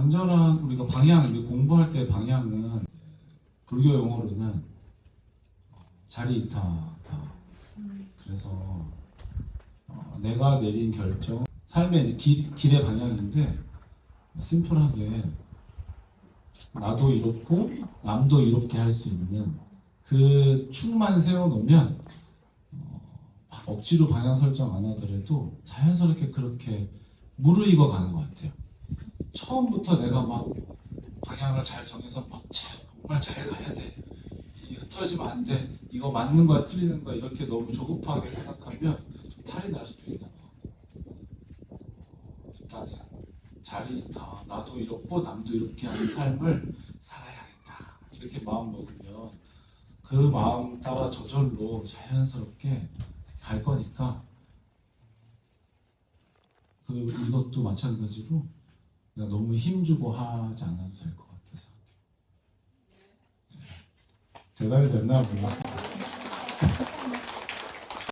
간절한 우리가 방향 공부할 때 방향은 불교 용어로는 자리 이타다. 그래서 어, 내가 내린 결정, 삶의 이제 길, 길의 방향인데 심플하게 나도 이롭고 남도 이롭게 할 수 있는 그 축만 세워놓으면 어, 막 억지로 방향 설정 안 하더라도 자연스럽게 그렇게 무르익어 가는 것 같아요. 처음부터 내가 막 방향을 잘 정해서 막 잘, 정말 잘 가야 돼. 이 흐트러지면 안 돼. 이거 맞는 거야, 틀리는 거야. 이렇게 너무 조급하게 생각하면 좀 탈이 날 수도 있는 것 같고. 자리 있다. 나도 이렇고 남도 이렇게 하는 삶을 살아야겠다. 이렇게 마음 먹으면 그 마음 따라 저절로 자연스럽게 갈 거니까 그 이것도 마찬가지로 내가 너무 힘주고 하지 않아도 될 것 같아서 대답이 됐나 보다.